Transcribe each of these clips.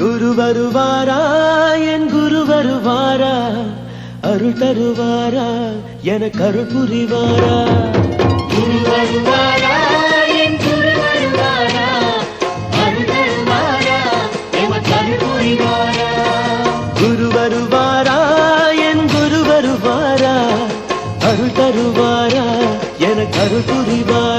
குரு வருவாரா? என் குரு வருவாரா? அருள் தருவாரா? எனக்கு அருள் புரிவாரா? குரு வருவாரா? என் குரு வருவாரா? அருள் தருவாரா? எமக்கு அருள் புரிவாரா? குரு வருவாரா? என் குரு வருவாரா? அருள் தருவாரா? அருள் புரிவாரா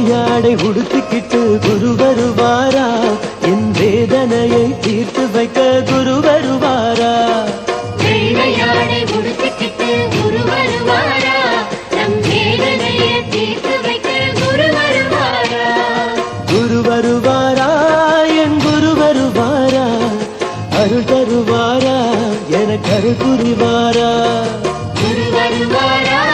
வெள்ளையாடை உடுத்திக்கிட்டு குரு வருவாரா? என் வேதனையை தீர்த்து வைக்க குரு வருவாரா? என் குரு அருள் தருவாரா? புரிவாரா? குரு வருவாரா?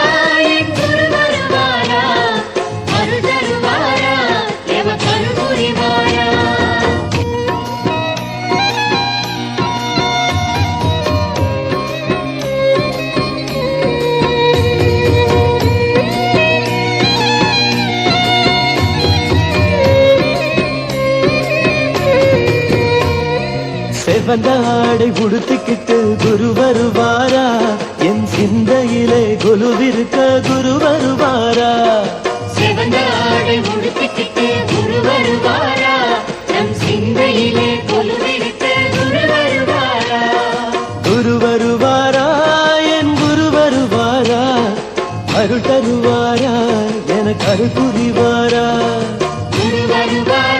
செவந்த ஆடை உடுத்திக்கிட்டு குரு வருவாரா? என் சிந்தையிலே குருவிருக்க குரு வருவாரா? சிவந்த ஆடை உடுத்திக்கிட்டு குரு வருவாரா? நம் சிந்தையிலே கொலுவிருக்க குரு வருவாரா? குரு வருவாரா? என் குரு வருவாரா? அருள் தருவாரா? எனக்கு அருள் புரிவாரா? குரு வருவாரா?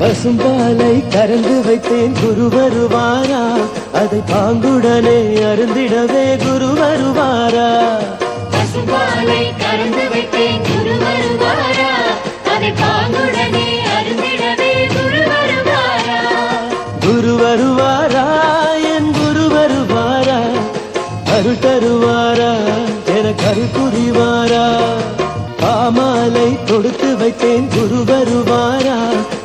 பசும்பாலை கறந்து வைத்தேன். குரு வருவாரா? அதை பாங்குடனே அருந்திடவே குரு வருவாரா? பசுபாலை கறந்து வைத்தேன். குரு வருவாரா? அதை பாங்குடனே அருந்திடவே குரு வருவாரா? குரு வருவாரா? என் குரு வருவாரா? அருள் தருவாரா? புரிவாரா? பாமாலை தொடுத்து வைத்தேன். குரு வருவாரா?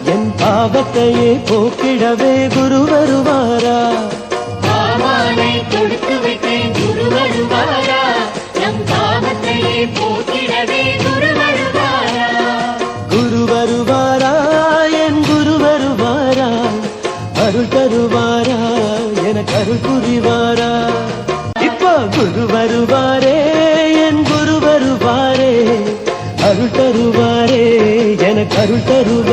என் பாவத்தையே போக்கிடவே குரு வருவாரா? பாவாலை கொடுத்து வைத்தேன். குரு வருவாரா? நம் பாவத்தையே போக்கிடவே குரு வருவாரா? குரு வருவாரா? என் குரு வருவாரா? அருள் தருவாரா? எனக்கு அருள் புரிவாரா? இப்போ குரு வருவாரே. என் குரு வருவாரே. அருள் தருவ